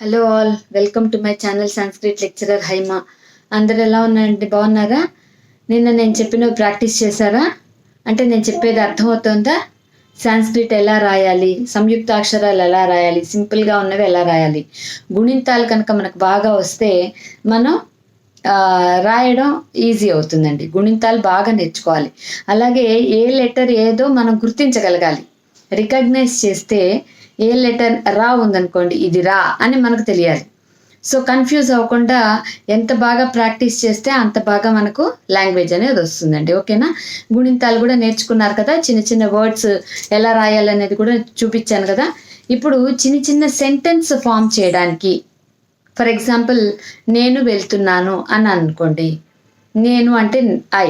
Hello all welcome to my channel Sanskrit lecturer Haima అందరు ఎలా ఉన్నారండి? బాగున్నారా? నిన్న నేను చెప్పినవి ప్రాక్టీస్ చేశారా? అంటే నేను చెప్పేది అర్థమవుతుందా? సాంస్క్రిట్ ఎలా రాయాలి? సంయుక్త అక్షరాలు ఎలా రాయాలి? సింపుల్గా ఉన్నవి ఎలా రాయాలి? గుణింతాలు కనుక మనకు బాగా వస్తే మనం రాయడం ఈజీ అవుతుందండి. గుణింతాలు బాగా నేర్చుకోవాలి. అలాగే ఏ లెటర్ ఏదో మనం గుర్తించగలగాలి. రికగ్నైజ్ చేస్తే ఏ లెటర్ రా ఉందనుకోండి ఇది రా అని మనకు తెలియాలి. సో కన్ఫ్యూజ్ అవ్వకుండా ఎంత బాగా ప్రాక్టీస్ చేస్తే అంత బాగా మనకు లాంగ్వేజ్ అనేది వస్తుందండి. ఓకేనా? గుణింతాలు కూడా నేర్చుకున్నారు కదా? చిన్న చిన్న వర్డ్స్ ఎలా రాయాలనేది కూడా చూపించాను కదా? ఇప్పుడు చిన్న చిన్న సెంటెన్స్ ఫామ్ చేయడానికి ఫర్ ఎగ్జాంపుల్ నేను వెళ్తున్నాను అని అనుకోండి. నేను అంటే ఐ.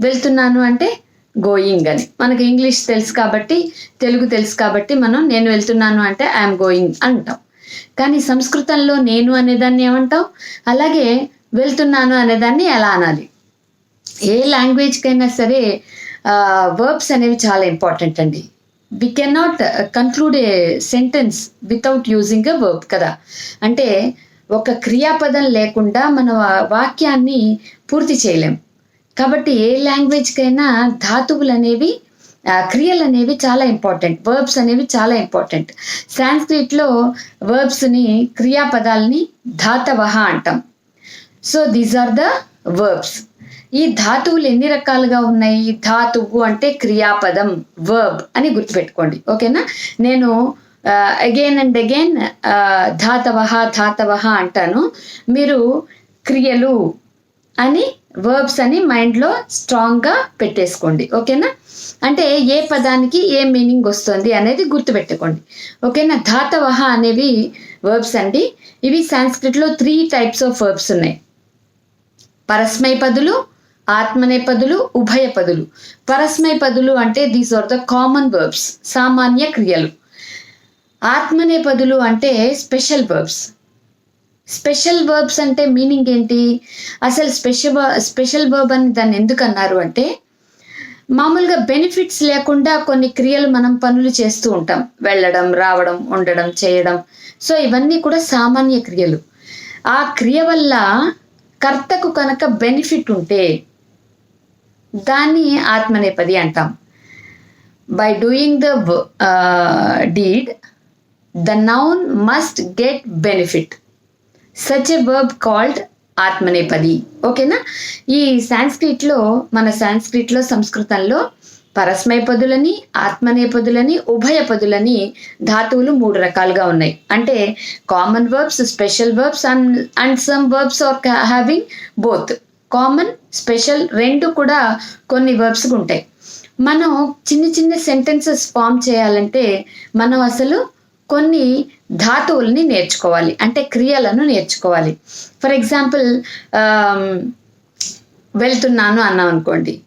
వెళ్తున్నాను అంటే గోయింగ్ అని. మనకి ఇంగ్లీష్ తెలుసు కాబట్టి తెలుగు తెలుసు కాబట్టి మనం నేను వెళ్తున్నాను అంటే ఐఎమ్ గోయింగ్ అంటాం. కానీ సంస్కృతంలో నేను అనేదాన్ని ఏమంటాం? అలాగే వెళ్తున్నాను అనేదాన్ని ఎలా అనాలి? ఏ లాంగ్వేజ్కైనా సరే వర్బ్స్ అనేవి చాలా ఇంపార్టెంట్ అండి. We can not conclude a sentence without using a verb కదా. అంటే ఒక క్రియాపదం లేకుండా మన వాక్యాన్ని పూర్తి చేయలేం. కాబట్టి ఏ లాంగ్వేజ్కైనా ధాతువులు అనేవి క్రియలు అనేవి చాలా ఇంపార్టెంట్ వర్బ్స్ అనేవి చాలా ఇంపార్టెంట్ సాంస్క్రిట్లో వర్బ్స్ని క్రియాపదాలని ధాతవహ అంటాం. So these are the verbs ఈ ధాతువులు ఎన్ని రకాలుగా ఉన్నాయి? ధాతువు అంటే క్రియాపదం వర్బ్ అని గుర్తుపెట్టుకోండి. ఓకేనా? నేను అగైన్ అండ్ అగైన్ ధాతవహ ధాతవహ అంటాను. మీరు క్రియలు అని వర్బ్స్ అని మైండ్లో స్ట్రాంగ్గా పెట్టేసుకోండి ఓకేనా? అంటే ఏ పదానికి ఏ మీనింగ్ వస్తుంది అనేది గుర్తుపెట్టుకోండి ఓకేనా? ధాతవహ అనేవి వర్బ్స్ అండి. ఇవి సాంస్క్రిట్లో త్రీ టైప్స్ ఆఫ్ వర్బ్స్ ఉన్నాయి. పరస్మై పదులు ఆత్మనే పదులు ఉభయ పదులు. పరస్మై పదులు అంటే these are the common verbs సామాన్య క్రియలు. ఆత్మనే పదులు అంటే స్పెషల్ వర్బ్స్ స్పెషల్ వర్బ్స్ అంటే మీనింగ్ ఏంటి? అసలు స్పెషల్ స్పెషల్ వర్బ్ అని దాన్ని ఎందుకు అన్నారు అంటే మామూలుగా బెనిఫిట్స్ లేకుండా కొన్ని క్రియలు మనం పనులు చేస్తూ ఉంటాం. వెళ్ళడం రావడం ఉండడం చేయడం. సో ఇవన్నీ కూడా సామాన్య క్రియలు. ఆ క్రియ వల్ల కర్తకు కనుక బెనిఫిట్ ఉంటే దాన్ని ఆత్మనేపది అంటాం. By doing the deed the noun must get benefit such a verb called ఆత్మనేపది. ఓకేనా? ఈ సాంస్క్రిట్లో మన సాంస్క్రిట్లో సంస్కృతంలో పరస్మై పదులని ఆత్మనేపదులని ఉభయ పదులని ధాతువులు మూడు రకాలుగా ఉన్నాయి. అంటే common verbs special verbs and and some verbs are having both common special రెండు కూడా కొన్ని వర్బ్స్ ఉంటాయి. మనం చిన్న చిన్న సెంటెన్సెస్ ఫామ్ చేయాలంటే మనం అసలు కొన్ని ధాతువుల్ని నేర్చుకోవాలి అంటే క్రియలను నేర్చుకోవాలి. ఫర్ ఎగ్జాంపుల్ um, వెళ్తున్నాను అన్నాం అనుకోండి.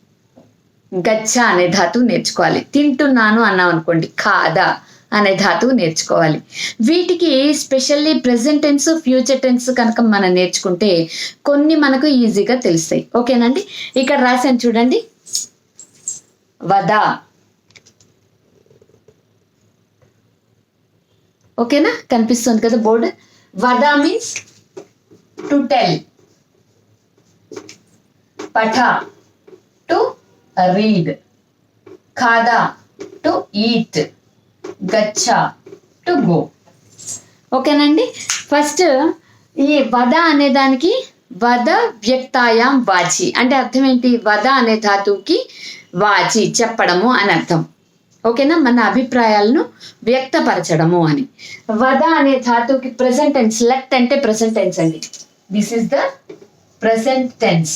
గచ్చ అనే ధాతువు నేర్చుకోవాలి. తింటున్నాను అన్నాం అనుకోండి. కాదా అనే ధాతువు నేర్చుకోవాలి. వీటికి specially present tense future tense కనుక మనం నేర్చుకుంటే కొన్ని మనకు ఈజీగా తెలుస్తాయి. ఓకేనండి ఇక్కడ రాశాను చూడండి. వదా ఓకేనా? కనిపిస్తుంది కదా బోర్డు? వద మీన్స్ టు టెల్ పఠ టు రీడ్ ఖాదా టు ఈట్ గచ్చ టు గో ఓకేనండి? ఫస్ట్ ఈ వద అనే దానికి వద వ్యక్తాయాం వాచి. అంటే అర్థం ఏంటి? వద అనే ధాతువుకి వాచి చెప్పడము అని అర్థం. ఓకేనా? మన అభిప్రాయాలను వ్యక్తపరచడము అని. వద అనే ధాతువుకి ప్రెసెంట్ టెన్స్ లెట్ అంటే ప్రెసెంట్ టెన్స్ అండి. This is the present tense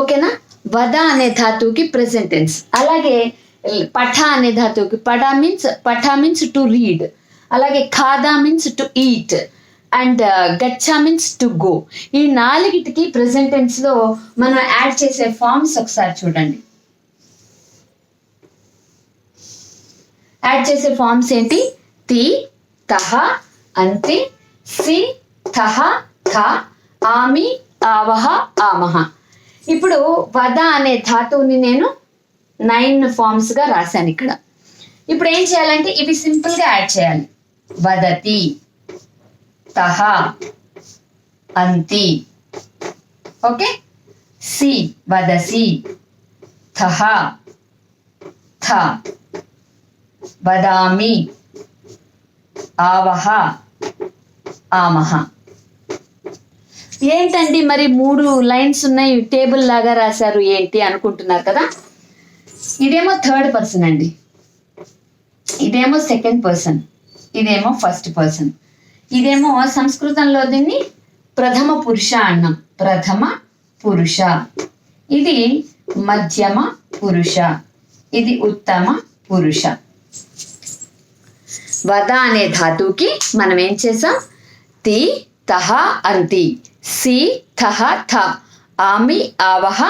ఓకేనా? వద అనే ధాతువుకి ప్రెసెంట్ టెన్స్ అలాగే పఠ అనే ధాతువుకి పఠ మీన్స్ పఠ మీన్స్ టు రీడ్ అలాగే ఖాదా means to eat and uh, గచ్చ మీన్స్ టు గో ఈ నాలుగిటికి ప్రెసెంట్ టెన్స్లో మనం యాడ్ చేసే ఫార్మ్స్ ఒకసారి చూడండి. యాడ్ చేసే ఫార్మ్స్ ఏంటి? తి తహ అంతి సి తహ థ ఆమి ఆవహ ఆమహ. ఇప్పుడు వద అనే ధాతువుని నేను నైన్ ఫామ్స్గా రాశాను ఇక్కడ. ఇప్పుడు ఏం చేయాలంటే ఇవి సింపుల్గా యాడ్ చేయాలి. వదతి తహ అంతి. ఓకే? సి వదసి థహ థ. వదామి. ఆవహ ఆమహ. ఏంటండి మరి మూడు లైన్స్ ఉన్నాయి టేబుల్ లాగా రాశారు ఏంటి అనుకుంటున్నారు కదా? ఇదేమో థర్డ్ పర్సన్ అండి. ఇదేమో సెకండ్ పర్సన్. ఇదేమో ఫస్ట్ పర్సన్. ఇదేమో సంస్కృతంలో దీన్ని ప్రథమ పురుష అన్నాం. ప్రథమ పురుష. ఇది మధ్యమ పురుష. ఇది ఉత్తమ పురుష. వద అనే ధాతువుకి మనం ఏం చేసాం? తి తహ అంతి సి థహ థ. ఆమి ఆవహ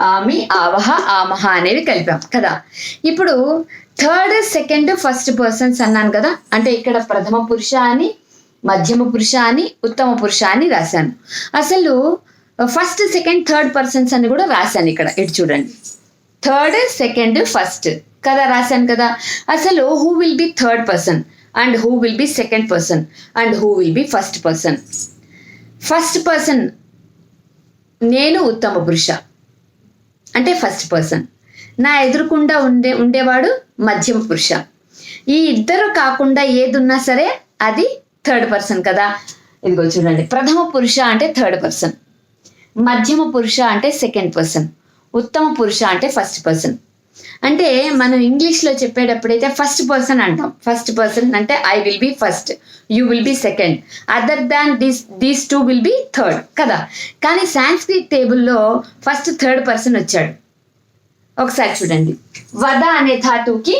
ఆమి ఆవహ ఆమహ అనేవి కలిపాం కదా. ఇప్పుడు థర్డ్ సెకండ్ ఫస్ట్ పర్సన్స్ అన్నాను కదా. అంటే ఇక్కడ ప్రథమ పురుష అని మధ్యమ పురుష అని ఉత్తమ పురుష అని రాశాను. అసలు ఫస్ట్ సెకండ్ థర్డ్ పర్సన్స్ అని కూడా రాశాను ఇక్కడ. ఇటు చూడండి. Third second first. కదా రాశాను కదా? అసలు who will be third person and who will be second person and who will be first person first person నేను ఉత్తమ పురుష. అంటే ఫస్ట్ పర్సన్ నా ఎదురుకుండా ఉండే ఉండేవాడు మధ్యమ పురుష. ఈ ఇద్దరు కాకుండా ఏది ఉన్నా సరే అది థర్డ్ పర్సన్ కదా. ఇదిగో చూడండి. ప్రథమ పురుష అంటే థర్డ్ పర్సన్ మధ్యమ పురుష అంటే సెకండ్ పర్సన్ ఉత్తమ పురుష అంటే ఫస్ట్ పర్సన్ అంటే మనం ఇంగ్లీష్లో చెప్పేటప్పుడైతే ఫస్ట్ పర్సన్ అంటాం. ఫస్ట్ పర్సన్ అంటే I will be first you will be second other than these these two will be third కదా? కానీ సాంస్క్రిట్ టేబుల్లో ఫస్ట్ థర్డ్ పర్సన్ వచ్చాడు. ఒకసారి చూడండి. వద అనే ధాతువుకి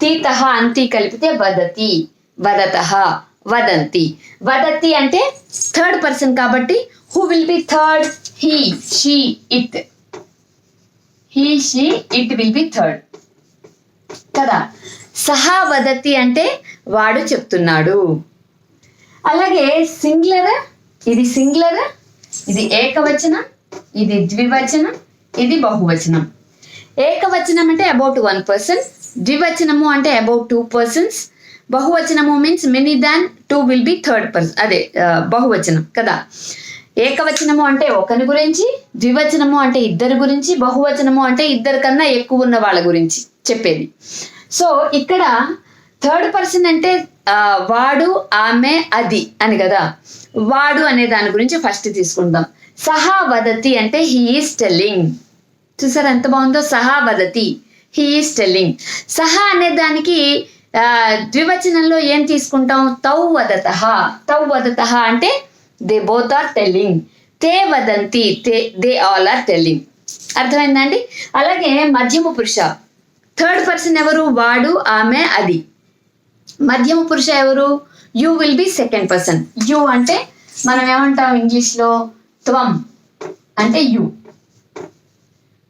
తీత అంతి కలిపితే వదతి. వదత వదంతి. వదతి అంటే థర్డ్ పర్సన్ కాబట్టి who will be third he she it he she it will be third కదా? సహా వదతి అంటే వాడు చెప్తున్నాడు. అలాగే సింగులర్? ఇది సింగులర్? ఇది ఏకవచనం? ఇది ద్వివచనం? ఇది బహువచనం. ఏకవచనం అంటే అబౌట్ వన్ పర్సన్ ద్వివచనము అంటే about two persons బహువచనము means many than two will be third person అదే బహువచనం. కదా? ఏకవచనము అంటే ఒకని గురించి ద్వివచనము అంటే ఇద్దరి గురించి బహువచనము అంటే ఇద్దరి కన్నా ఎక్కువ ఉన్న వాళ్ళ గురించి చెప్పేది. సో ఇక్కడ థర్డ్ పర్సన్ అంటే ఆ, వాడు ఆమె అది అని కదా. వాడు అనే దాని గురించి ఫస్ట్ తీసుకుందాం. సహా వదతి అంటే హీఈస్ టెల్లింగ్ చూసారు ఎంత బాగుందో? సహా వదతి. హీఈస్ టెల్లింగ్ సహా అనే దానికి ఆ, ద్వివచనంలో ఏం తీసుకుంటాం? తౌ వదత. తౌ వదత అంటే దే బోత్ ఆర్ టెల్లింగ్ తే వదంతి తే దే ఆల్ ఆర్ టెల్లింగ్ అర్థమైందండి? అలాగే మధ్యమ పురుష. థర్డ్ పర్సన్ ఎవరు? వాడు ఆమె అది. మధ్యమ పురుష ఎవరు? You will be second person you అంటే మనం ఏమంటాం ఇంగ్లీష్లో? త్వం. అంటే you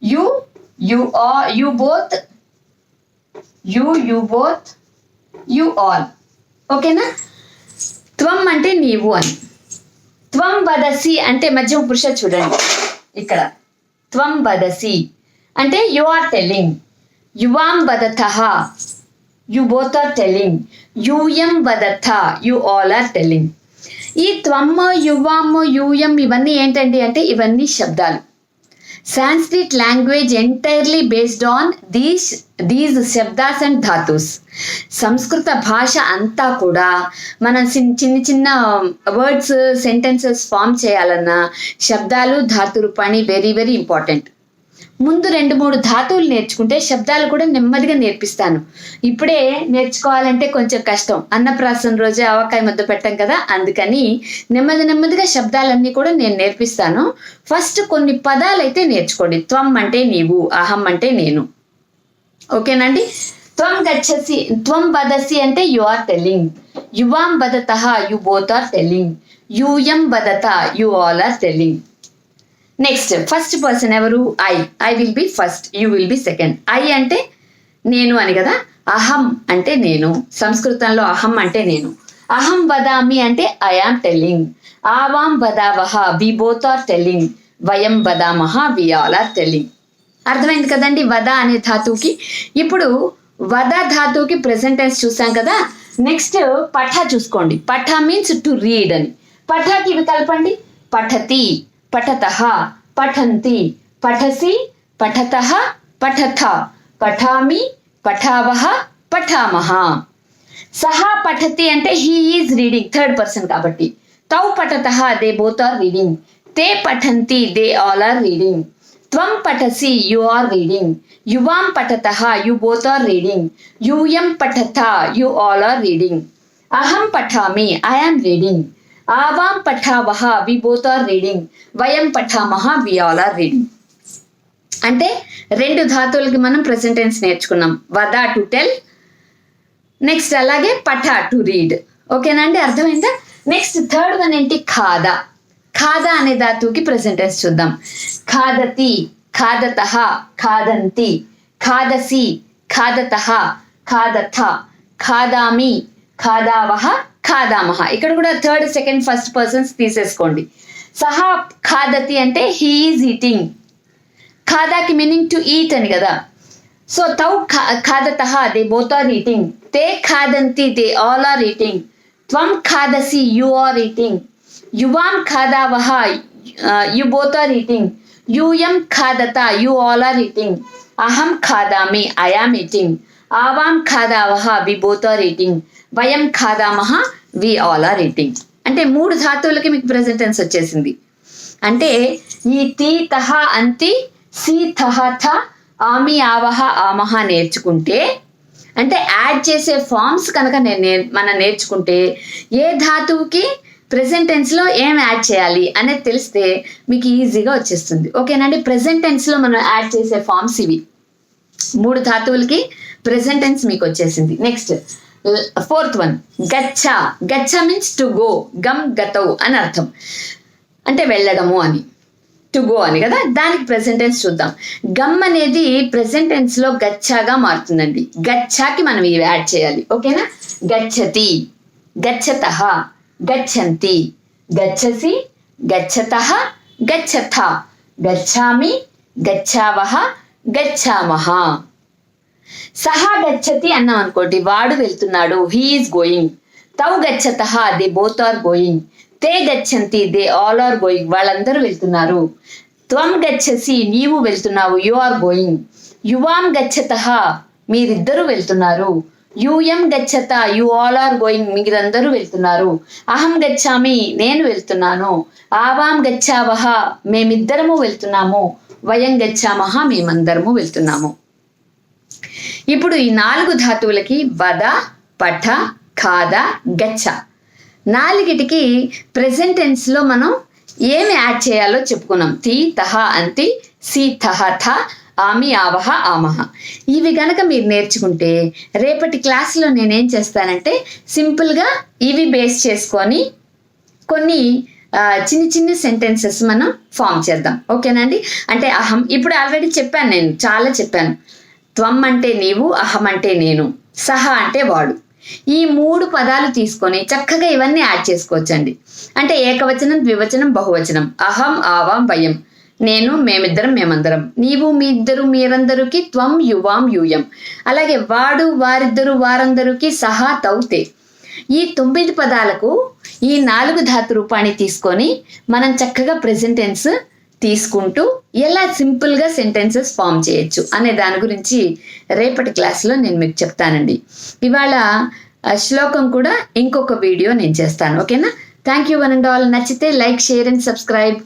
you you ah you both you you both you all ఓకేనా త్వం అంటే నీవు అని. త్వం వదసి అంటే మధ్యమ పురుష చూడండి. ఇక్కడ. త్వం వదసి. అంటే యు ఆర్ టెల్లింగ్ యువాం వదత. యు బోత్ ఆర్ టెల్లింగ్ యూయం వదత యు ఆల్ ఆర్ టెల్లింగ్ ఈ త్వమ్మ యువామ్మ యూయం ఇవన్నీ ఏంటండి అంటే ఇవన్నీ శబ్దాలు. Sanskrit language entirely based on these these శబ్దాస్ and ధాతుస్ సంస్కృత భాష అంతా కూడా మనం చిన్న చిన్న చిన్న వర్డ్స్ సెంటెన్సెస్ ఫామ్ చేయాలన్నా శబ్దాలు ధాతు రూపాణి వెరీ వెరీ ఇంపార్టెంట్ ముందు రెండు మూడు ధాతువులు నేర్చుకుంటే శబ్దాలు కూడా నెమ్మదిగా నేర్పిస్తాను. ఇప్పుడే నేర్చుకోవాలంటే కొంచెం కష్టం. అన్నప్రాసన రోజే ఆవకాయ ముద్ద పెట్టాం కదా అందుకని నెమ్మది నెమ్మదిగా శబ్దాలన్నీ కూడా నేను నేర్పిస్తాను. ఫస్ట్ కొన్ని పదాలు అయితే నేర్చుకోండి. త్వం అంటే నీవు అహం అంటే నేను. ఓకేనండి త్వం గచ్చసి త్వం వదసి అంటే యు ఆర్ టెల్లింగ్ యువాం వదత యు బోత్ ఆర్ టెల్లింగ్ యూయం వదత you all are telling next first person ఎవరు? I I will be first you will be second I అంటే నేను అని కదా? అహం అంటే నేను. సంస్కృతంలో అహం అంటే నేను. అహం వదామి అంటే ఐ ఆమ్ టెల్లింగ్ ఆవాం వదావహ. వి బోత్ ఆర్ టెల్లింగ్ వయం వదామహ. వి ఆల్ ఆర్ టెల్లింగ్ అర్థమైంది కదండి? వద అనే ధాతువుకి. ఇప్పుడు వద ధాతువుకి ప్రెసెంట్ టెన్స్ చూసాం కదా? నెక్స్ట్ పఠ చూసుకోండి. పఠ మీన్స్ టు రీడ్ అని. పఠకి ఇవి కలపండి. పఠతి. పఠత పఠంతి పఠసి పఠత పఠథ పఠామి పఠావ పఠామహ సహా పఠతి అంటే he is reading third person కాబట్టి. తౌ పఠత దే బోత్ ఆర్ రీడింగ్ తే పఠంతి దే ఆల్ ఆర్ రీడింగ్ త్వం పఠసి యు ఆర్ రీడింగ్ యువాం పఠత యు బోత్ ఆర్ రీడింగ్ యూయం పఠత యు ఆల్ ఆర్ రీడింగ్ అహం పఠామి ఐ ఆమ్ రీడింగ్ ఆవాం పఠావహ వి బోత్ ఆర్ రీడింగ్. వయం పఠామహ వి ఆల్ ఆర్ రీడింగ్. అంటే రెండు ధాతువులకి మనం ప్రెసెంట్ టెన్స్ నేర్చుకున్నాం. వద టు టెల్. నెక్స్ట్ అలాగే పఠ టు రీడ్. ఓకేనా అండి? అర్థమైందా? నెక్స్ట్ థర్డ్ వన్ ఏంటి? ఖాదా. ఖాదా అనే ధాతువుకి ప్రెసెంట్ టెన్స్ చూద్దాం. ఖాదతి ఖాదత ఖాదంతి ఖాదసి ఖాదత ఖాదథ ఖాదామి ఖాదావహ ఖాదామహ. ఇక్కడ కూడా థర్డ్ సెకండ్ ఫస్ట్ పర్సన్స్ తీసేసుకోండి. సహా ఖాదతి అంటే హీఈస్ ఈటింగ్. ఖాదాకి మీనింగ్ టు ఈట్ అని కదా. సో తౌ ఖాదత దే బోత్ ఆర్ ఈటింగ్. తే ఖాదంతి దే ఆల్ ఆర్ ఈటింగ్. త్వం ఖాదసి యు ఆర్ ఈటింగ్. యువాం ఖాదావహ యు బోత్ ఆర్ ఈటింగ్. యూయం ఖాదత యు ఆల్ ఆర్ ఈటింగ్. అహం ఖాదామి ఐ ఆమ్ ఈటింగ్. ఆవాం ఖాదావహ వి బోత్ ఆర్ ఈటింగ్ వయం ఖాదామహ వి ఆల్ ఆర్ ఈటింగ్ అంటే మూడు ధాతువులకి మీకు ప్రెసెంటెన్స్ వచ్చేసింది. అంటే ఈ తీ తహ అంతి సి తహ థ ఆమి ఆవహ ఆమహ నేర్చుకుంటే అంటే యాడ్ చేసే ఫార్మ్స్ కనుక నేను నేర్- మనం నేర్చుకుంటే ఏ ధాతువుకి ప్రెసెంట్ టెన్స్లో ఏం యాడ్ చేయాలి అనేది తెలిస్తే మీకు ఈజీగా వచ్చేస్తుంది. ఓకేనండి ప్రెసెంట్ టెన్స్లో మనం యాడ్ చేసే ఫార్మ్స్ ఇవి. మూడు ధాతువులకి ప్రెసెంటెన్స్ మీకు వచ్చేసింది. నెక్స్ట్ ఫోర్త్ వన్ గచ్చ గచ్చ మీన్స్ టు గో గమ్ గతవు అని అర్థం. అంటే వెళ్ళడము అని. టు గో అని కదా? దానికి ప్రెసెంట్ టెన్స్ చూద్దాం. గమ్ అనేది ప్రెసెంట్ టెన్స్లో గచ్చాగా మారుతుందండి. గచ్చాకి మనం ఇవి యాడ్ చేయాలి. ఓకేనా గచ్చతి గచ్చత గచ్చంతి గచ్చసి గచ్చత గచ్చథ గచ్చామి గచ్చావహ గచ్చామహ సహా గచ్చతి అన్నాం అనుకోండి వాడు వెళ్తున్నాడు హీఈస్ గోయింగ్ తౌ గచ్చత దే బోత్ ఆర్ గోయింగ్ తే గచ్చంతి దే ఆల్ ఆర్ గోయింగ్ వాళ్ళందరూ వెళ్తున్నారు. త్వం గచ్చసి నీవు వెళ్తున్నావు యు ఆర్ గోయింగ్ యువాం గచ్చత మీరిద్దరూ వెళ్తున్నారు. యూయం గచ్చత యు ఆల్ ఆర్ గోయింగ్ మీరందరూ వెళ్తున్నారు. అహం గచ్చామి నేను వెళ్తున్నాను. ఆవాం గచ్చావహ మేమిద్దరము వెళ్తున్నాము. వయం గచ్చామహ మేమందరము వెళ్తున్నాము. ఇప్పుడు ఈ నాలుగు ధాతువులకి వద పఠ ఖాద గచ్చ. నాలుగిటికి ప్రెసెంట్ టెన్స్లో మనం ఏమి యాడ్ చేయాలో చెప్పుకున్నాం. తి తహ అంతి సి తహ థ ఆమి ఆవహ ఆమహ. ఇవి గనక మీరు నేర్చుకుంటే రేపటి క్లాస్లో నేనేం చేస్తానంటే సింపుల్గా ఇవి బేస్ చేసుకొని కొన్ని చిన్ని చిన్ని సెంటెన్సెస్ మనం ఫామ్ చేద్దాం. ఓకేనండి అంటే అహం ఇప్పుడు ఆల్రెడీ చెప్పాను నేను చాలా చెప్పాను. త్వం అంటే నీవు అహం అంటే నేను. సహ అంటే వాడు. ఈ మూడు పదాలు తీసుకొని చక్కగా ఇవన్నీ యాడ్ చేసుకోవచ్చండి. అంటే ఏకవచనం ద్వివచనం బహువచనం. అహం ఆవాం వయం. నేను మేమిద్దరం మేమందరం. నీవు మీ ఇద్దరు మీరందరికి త్వం యువాం యూయం. అలాగే వాడు వారిద్దరు వారందరికి సహా తౌతే ఈ తొమ్మిది పదాలకు ఈ నాలుగు ధాతు రూపాన్ని తీసుకొని మనం చక్కగా ప్రెజెంటెన్స్ తీసుకుంటూ ఎలా సింపుల్గా సెంటెన్సెస్ ఫామ్ చేయొచ్చు అనే దాని గురించి రేపటి క్లాస్లో నేను మీకు చెప్తానండి. ఇవాళ శ్లోకం కూడా ఇంకొక వీడియో నేను చేస్తాను. ఓకేనా? Thank you one and all నచ్చితే లైక్ షేర్ అండ్ సబ్స్క్రైబ్